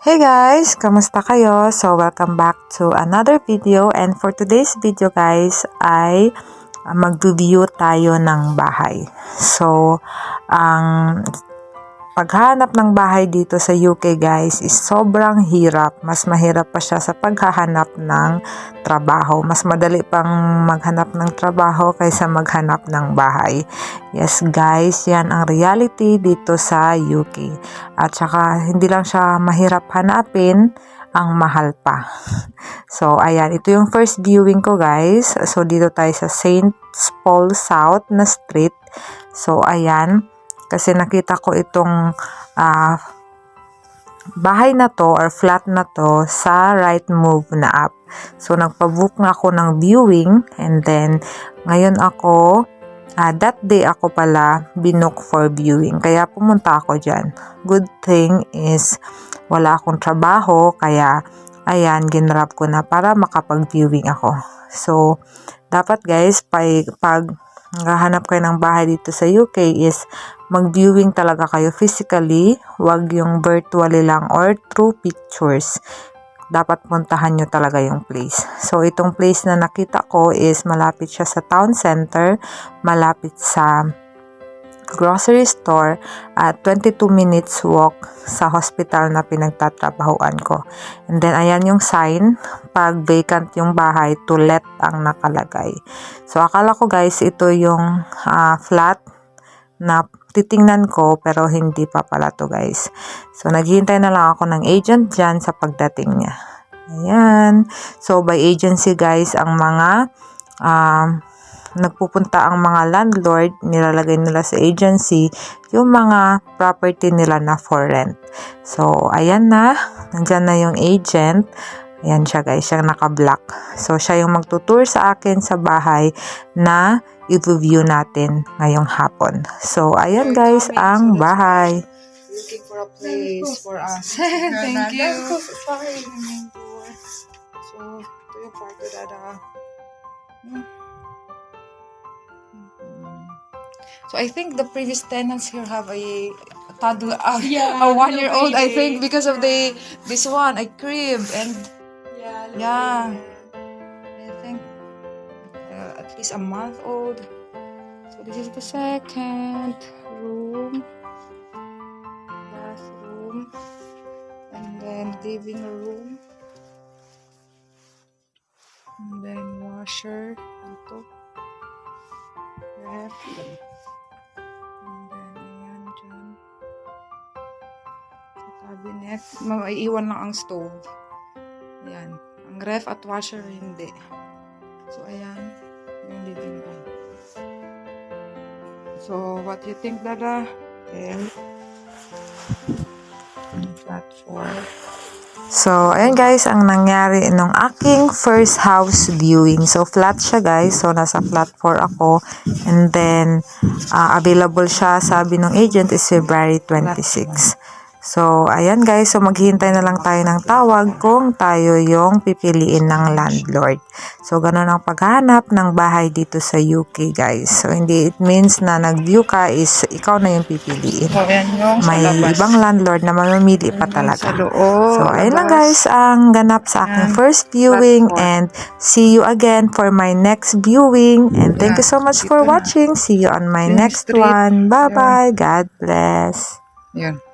Hey guys! Kamusta kayo? So, welcome back to another video and for today's video guys ay mag-view tayo ng bahay. So, ang paghanap ng bahay dito sa UK guys is sobrang hirap. Mas mahirap pa siya sa paghahanap ng trabaho. Mas madali pang maghanap ng trabaho kaysa maghanap ng bahay. Yes guys, yan ang reality dito sa UK. At saka hindi lang siya mahirap hanapin, ang mahal pa. So ayan, ito yung first viewing ko guys. So dito tayo sa St. Paul South na street. So ayan, kasi nakita ko itong ah, bahay na to or flat na to sa right move na app. So nagpa-book na ako ng viewing and then ngayon ako ah, that day ako pala binook for viewing. Kaya pumunta ako dyan. Good thing is wala akong trabaho kaya ayan ginrab ko na para makapag-viewing ako. So dapat guys pag, pag hahanap kayo ng bahay dito sa UK is mag-viewing talaga kayo physically, wag yung virtually lang or through pictures. Dapat puntahan nyo talaga yung place. So, itong place na nakita ko is malapit siya sa town center, malapit sa grocery store at 22 minutes walk sa hospital na pinagtatrabahoan ko. And then, ayan yung sign. Pag vacant yung bahay, to let ang nakalagay. So, akala ko guys, ito yung ah, flat na titingnan ko pero hindi pa pala to guys. So, naghihintay na lang ako ng agent dyan sa pagdating niya. Ayan. So, by agency guys, ang mga um, nagpupunta ang mga landlord, nilalagay nila sa agency yung mga property nila na for rent. So, ayan na. Nandyan na yung agent. Ayan siya guys, siya naka-block. So, siya yung magtutour sa akin sa bahay na i-view natin ngayong hapon. So, ayan guys, ang bahay. looking for a place for us. Thank Thank you. So, ito yung kwarto dada. Hmm. So, I think the previous tenants here have a toddler, uh, Yeah, a one-year-old, I think, because of the this one, a crib, and Yeah. Yeah. I think uh, at least a month old. So this is the second room, bathroom, and then living room, and then washer dito, ref, Sa cabinet, maiiwan lang ang stove. Ayan. Ang ref at washer, hindi. So, ayan. Yung living room. So, what you think, Dada? Flat four. So, ayan guys, ang nangyari nung aking first house viewing. So, flat siya guys. So, nasa flat 4 ako. And then, ah, available siya, sabi ng agent, is February 26. So, ayan guys. So, maghihintay na lang tayo ng tawag kung tayo yung pipiliin ng landlord. So, ganun ang paghanap ng bahay dito sa UK guys. So, hindi it means na nag-view ka is ikaw na yung pipiliin. So, ayan yung May ibang landlord na mamimili pa talaga. So, ayun lang guys ang ganap sa aking first viewing and see you again for my next viewing and thank you so much for watching. See you on my next one. Bye-bye. God bless. Yun.